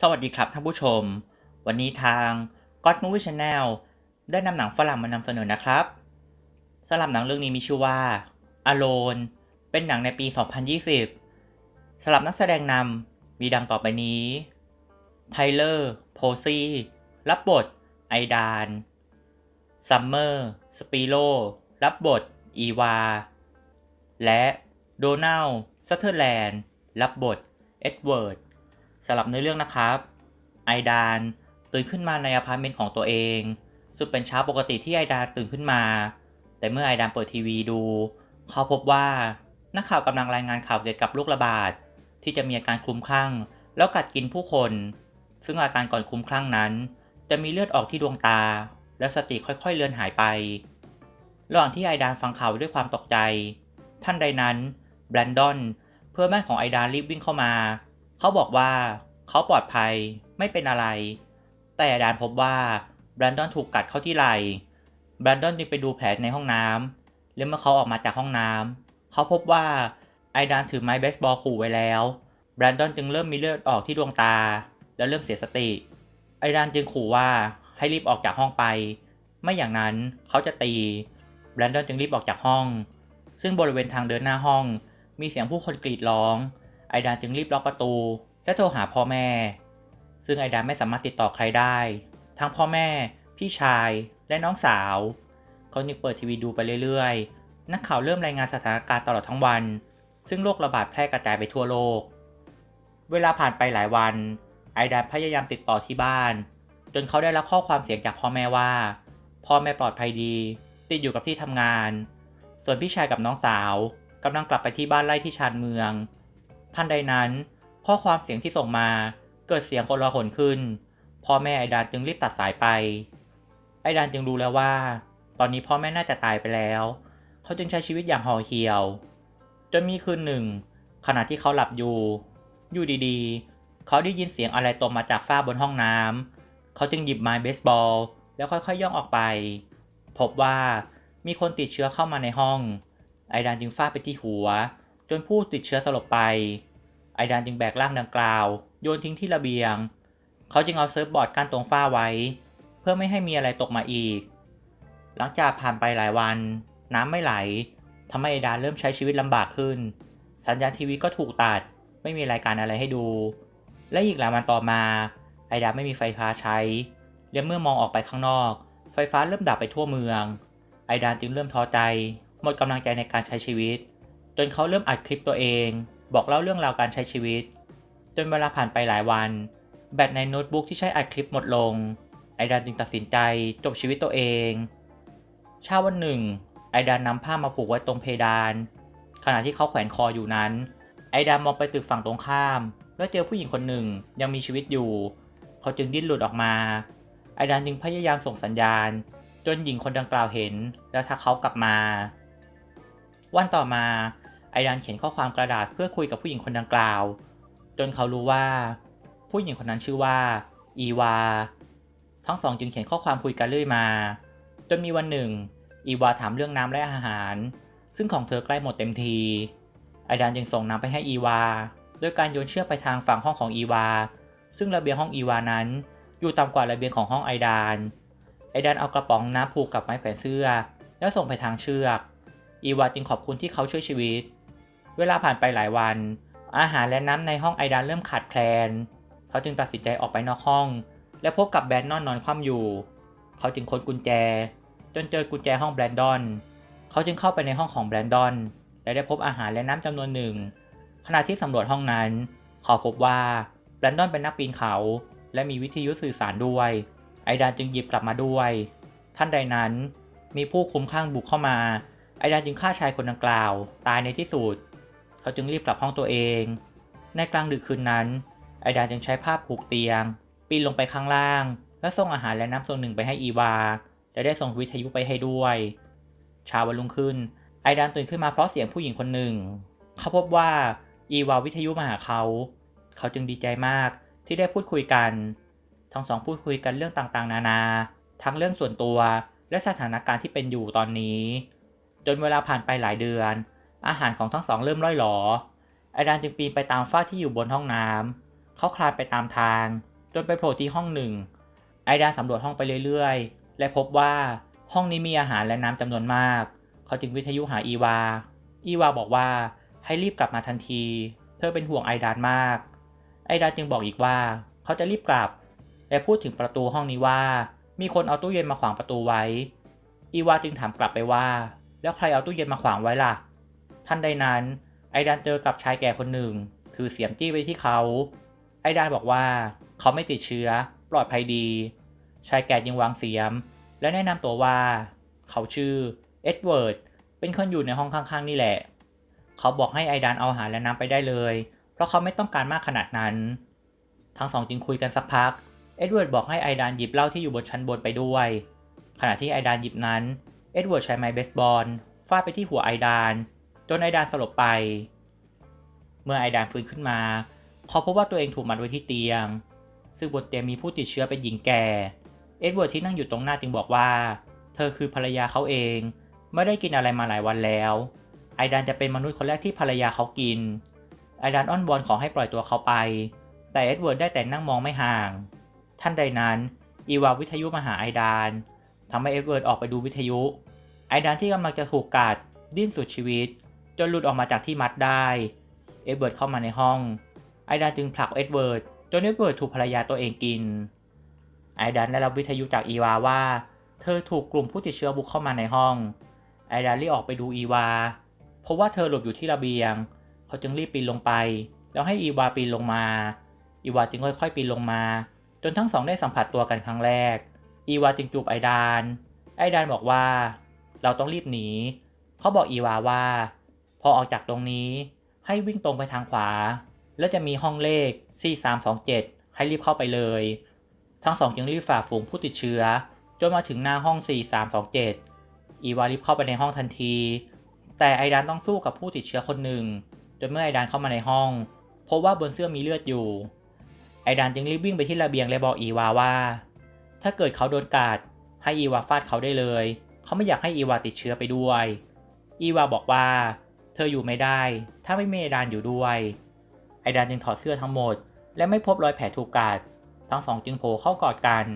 สวัสดีครับท่านผู้ชม วันนี้ทาง God Movie Channel ได้นำหนังฝรั่งมานำเสนอนะครับสำหรับหนังเรื่องนี้มีชื่อว่า Alone เป็นหนังในปี 2020สำหรับนักแสดงนำมีดังต่อไปนี้ไทเลอร์โพซีรับบท ไอดานซัมเมอร์สปีโรรับบท อีวา และโดนัลซัตเทอร์แลนด์รับบท เอ็ดเวิร์ด สำหรับในเรื่องนะครับ ไอดานตื่นขึ้นมาในอพาร์ตเมนต์ของตัวเอง ซึ่งเป็นเช้าปกติที่ไอดานตื่นขึ้นมา แต่เมื่อไอดานเปิดทีวีดู เขาพบว่านักข่าวกำลังรายงานข่าวเกี่ยวกับโรคระบาด ที่จะมีอาการคลุมคลั่ง แล้วกัดกินผู้คน ซึ่งอาการก่อนคลุมคลั่งนั้น จะมีเลือดออกที่ดวงตา และสติค่อยๆเลือนหายไประหว่างที่ไอดานฟังข่าวด้วยความตกใจ ท่านใดนั้นแบรนดอนเพื่อนบ้านของไอดานรีบวิ่งเข้ามา เขาบอกว่าเขาปลอดภัยไม่เป็นอะไร แต่ไอดานพบว่าแบรนดอนถูกกัดเข้าที่ไหล่แบรนดอนจึงไปดูแผลในห้องน้ำและเมื่อเขาออกมาจากห้องน้ำเขาพบว่าไอดานถือไม้เบสบอลขู่ไว้แล้วแบรนดอนจึงเริ่มมีเลือดออกที่ดวงตา และเริ่มเสียสติ ไอดานจึงขู่ว่าให้รีบออกจากห้องไป ไม่อย่างนั้นเขาจะตีแบรนดอนจึงรีบออกจากห้อง ซึ่งบริเวณทางเดินหน้าห้อง มีเสียงผู้คนกรีดร้อง ไอดานจึงรีบล็อกประตู และโทรหาพ่อแม่ ซึ่งไอดานไม่สามารถติดต่อใครได้ ทั้งพ่อแม่ พี่ชาย และน้องสาว เขาจึงเปิดทีวีดูไปเรื่อยๆ นักข่าวเริ่มรายงานสถานการณ์ตลอดทั้งวัน ซึ่งโรคระบาดแพร่กระจายไปทั่วโลก เวลาผ่านไปหลายวัน ไอดานพยายามติดต่อที่บ้าน จนเขาได้รับข้อความเสียงจากพ่อแม่ว่า พ่อแม่ปลอดภัยดี ติดอยู่กับที่ทำงาน ส่วนพี่ชายกับน้องสาวกำลังกลับไปที่บ้านไร่ที่ชานเมือง ทันใดนั้น ข้อความเสียงที่ส่งมาเกิดเสียงคนละหนขึ้น พ่อแม่ไอดานจึงรีบตัดสายไป ไอดานจึงรู้แล้วว่า ตอนนี้พ่อแม่น่าจะตายไปแล้ว เขาจึงใช้ชีวิตอย่างห่อเหี่ยว จนมีคืนหนึ่ง ขณะที่เขาหลับอยู่ อยู่ดีๆ เขาได้ยินเสียงอะไรตกมาจากฝ้าบนห้องน้ำเขาจึงหยิบไม้เบสบอล แล้วค่อยๆย่องออกไป พบว่ามีคนติดเชื้อเข้ามาในห้อง ไอดานจึงฟาดไปที่หัว จนผู้ติดเชื้อสลบไป ไอดานจึงแบกร่างดังกล่าว โยนทิ้งที่ระเบียง เขาจึงเอาเซิร์ฟบอร์ดกั้นตรงฝ้าไว้ เพื่อไม่ให้มีอะไรตกมาอีก หลังจากผ่านไปหลายวัน น้ำไม่ไหลทำให้ไอดานเริ่มใช้ชีวิตลำบากขึ้น สัญญาณทีวีก็ถูกตัด ไม่มีรายการอะไรให้ดู และอีกหลายวันต่อมา ไอดานไม่มีไฟฟ้าใช้ และเมื่อมองออกไปข้างนอก ไฟฟ้าเริ่มดับไปทั่วเมือง ไอดานจึงเริ่มท้อใจ หมดกำลังใจในการใช้ชีวิต จนเขาเริ่มอัดคลิปตัวเอง บอกเล่าเรื่องราวการใช้ชีวิต จนเวลาผ่านไปหลายวัน แบตในโน้ตบุ๊กที่ใช้อัดคลิปหมดลง ไอดานจึงตัดสินใจจบชีวิตตัวเองเช้าวันหนึ่ง ไอดานนำผ้ามาผูกไว้ตรงเพดาน ขณะที่เขาแขวนคออยู่นั้น ไอดานมองไปตึกฝั่งตรงข้าม แล้วเจอผู้หญิงคนหนึ่งยังมีชีวิตอยู่ เขาจึงดิ้นหลุดออกมา ไอดานจึงพยายามส่งสัญญาณ จนหญิงคนดังกล่าวเห็น แล้วทักเขากลับมา วันต่อมา ไอดานเขียนข้อความกระดาษเพื่อคุยกับผู้หญิงคนดังกล่าว จนเขารู้ว่า ผู้หญิงคนนั้นชื่อว่า อีวา ทั้งสองจึงเขียนข้อความคุยกันเรื่อยมา จนมีวันหนึ่ง อีวาถามเรื่องน้ำและอาหาร ซึ่งของเธอใกล้หมดเต็มที ไอดานจึงส่งน้ำไปให้อีวาโดยการโยนเชือกไปทางฝั่งห้องของอีวา ซึ่งระเบียงห้องอีวานั้น อยู่ต่ำกว่าระเบียงของห้องไอดาน ไอดานเอากระป๋องน้ำผูกกับไม้แขวนเสื้อ แล้วส่งไปทางเชือก อีวาจึงขอบคุณที่เขาช่วยชีวิต เวลาผ่านไปหลายวัน อาหารและน้ำในห้องไอดานเริ่มขาดแคลน เขาจึงตัดสินใจออกไปนอกห้อง และพบกับแบรนดอนนอนคว่ำอยู่ เขาจึงค้นกุญแจ จนเจอกุญแจห้องแบรนดอน เขาจึงเข้าไปในห้องของแบรนดอน และได้พบอาหารและน้ำจำนวนหนึ่ง ขณะที่สำรวจห้องนั้น เขาพบว่าแบรนดอนเป็นนักปีนเขา และมีวิทยุสื่อสารด้วย ไอดานจึงหยิบกลับมาด้วย ท่านใดนั้น มีผู้คุ้มคลั่งบุกเข้ามา ไอดานจึงฆ่าชายคนดังกล่าว ตายในที่สุด เขาจึงรีบกลับห้องตัวเอง ในกลางดึกคืนนั้น ไอดาจึงใช้ผ้าผูกเตียง ปีนลงไปข้างล่าง และส่งอาหารและน้ำส่วนหนึ่งไปให้อีวา และได้ส่งวิทยุไปให้ด้วยเช้าวันรุ่งขึ้น ไอดานตื่นขึ้นมาเพราะเสียงผู้หญิงคนหนึ่ง เขาพบว่าอีวาวิทยุมาหาเขา เขาจึงดีใจมากที่ได้พูดคุยกัน ทั้งสองพูดคุยกันเรื่องต่างๆ นานา ทั้งเรื่องส่วนตัวและสถานการณ์ที่เป็นอยู่ตอนนี้ จนเวลาผ่านไปหลายเดือน อาหารของทั้งสองเริ่มล่อยหลอ ไอดานจึงปีนไปตามฝ้าที่อยู่บนห้องน้ำเขาคลานไปตามทาง จนไปโผล่ที่ห้องหนึ่ง ไอดานสำรวจห้องไปเรื่อยๆ และพบว่าห้องนี้มีอาหารและน้ำจำนวนมาก เขาจึงวิทยุหาอีวา อีวาบอกว่าให้รีบกลับมาทันที เธอเป็นห่วงไอดานมาก ไอดานจึงบอกอีกว่า เขาจะรีบกลับ และพูดถึงประตูห้องนี้ว่า มีคนเอาตู้เย็นมาขวางประตูไว้ อีวาจึงถามกลับไปว่า แล้วใครเอาตู้เย็นมาขวางไว้ล่ะ ท่านใดนั้นไอดานเจอกับชายแก่คนหนึ่ง ถือเสียมจี้ไปที่เขา ไอดานบอกว่าเขาไม่ติดเชื้อปลอดภัยดี ชายแก่ยังวางเสียม และแนะนำตัวว่า เขาชื่อเอ็ดเวิร์ดเป็นคนอยู่ในห้องข้างๆนี่แหละ เขาบอกให้ไอดานเอาอาหารและน้ำไปได้เลย เพราะเขาไม่ต้องการมากขนาดนั้น ทั้งสองจึงคุยกันสักพัก เอ็ดเวิร์ดบอกให้ไอดานหยิบเหล้าที่อยู่บนชั้นบนไปด้วย ขณะที่ไอดานหยิบนั้น เอ็ดเวิร์ดใช้ไม้เบสบอลฟาดไปที่หัวไอดาน จนไอดานสลบไป เมื่อไอดานฟื้นขึ้นมาเขาพบว่าตัวเองถูกมัดไว้ที่เตียง ซึ่งบนเตียงมีผู้ติดเชื้อเป็นหญิงแก่ เอ็ดเวิร์ดที่นั่งอยู่ตรงหน้าจึงบอกว่า เธอคือภรรยาเขาเอง ไม่ได้กินอะไรมาหลายวันแล้ว ไอดานจะเป็นมนุษย์คนแรกที่ภรรยาเขากิน ไอดานอ้อนวอนขอให้ปล่อยตัวเขาไป แต่เอ็ดเวิร์ดได้แต่นั่งมองไม่ห่าง ท่านใดนั้น อีวาวิทยุมาหาไอดานทำให้เอ็ดเวิร์ดออกไปดูวิทยุ ไอดานที่กำลังจะถูกกัดดิ้นสุดชีวิต จนหลุดออกมาจากที่มัดได้ เอ็ดเวิร์ดเข้ามาในห้อง ไอดานจึงผลักเอ็ดเวิร์ดจนเอ็ดเวิร์ดถูกภรรยาตัวเองกิน ไอดานได้รับวิทยุจากอีวาว่า เธอถูกกลุ่มผู้ติดเชื้อบุกเข้ามาในห้อง ไอดานรีบออกไปดูอีวาเพราะว่าเธอหลบอยู่ที่ระเบียง เขาจึงรีบปีนลงไป แล้วให้อีวาปีนลงมา อีวาจึงค่อยๆปีนลงมา จนทั้งสองได้สัมผัสตัวกันครั้งแรก อีวาจึงจูบไอดาน ไอดานบอกว่า เราต้องรีบหนี เขาบอกอีวาว่า พอออกจากตรงนี้ให้วิ่งตรงไปทางขวา แล้วจะมีห้องเลข4327 ให้รีบเข้าไปเลย ทั้งสองจึงรีบฝ่าฝูงผู้ติดเชื้อ จนมาถึงหน้าห้อง4327 อีวารีบเข้าไปในห้องทันที แต่ไอดานต้องสู้กับผู้ติดเชื้อคนหนึ่ง จนเมื่อไอดานเข้ามาในห้อง พบว่าบนเสื้อมีเลือดอยู่ ไอดานจึงรีบวิ่งไปที่ระเบียงและบอกอีวาว่า ถ้าเกิดเขาโดนกาดให้อีวาฟาดเขาได้เลย เขาไม่อยากให้อีวาติดเชื้อไปด้วย อีวาบอกว่า เธออยู่ไม่ได้ ถ้าไม่มีไอดานอยู่ด้วย ไอดานจึงถอดเสื้อทั้งหมด และไม่พบรอยแผลถูกกัด ทั้งสองจึงโผล่เข้ากอดกัน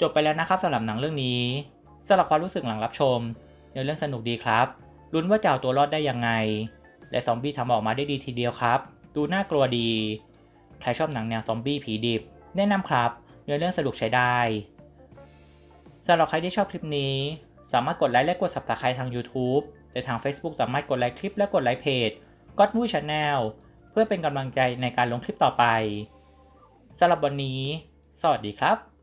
จบไปแล้วนะครับสำหรับหนังเรื่องนี้สำหรับความรู้สึกหลังรับชมเนื้อเรื่องสนุกดีครับลุ้นว่าจะเอาตัวรอดได้ยังไง และซอมบี้ทำออกมาได้ดีทีเดียวครับ ดูน่ากลัวดี ใครชอบหนังแนวซอมบี้ผีดิบ แนะนำครับเนื้อเรื่องสนุกใช้ได้สำหรับใครที่ชอบคลิปนี้ สามารถกดไลค์และกด subscribe ทาง YouTube แต่ทาง Facebook สามารถกดไลค์คลิปและกดไลค์เพจ God Movie Channel เพื่อเป็นกำลังใจในการลงคลิปต่อไปสำหรับวันนี้ สวัสดีครับ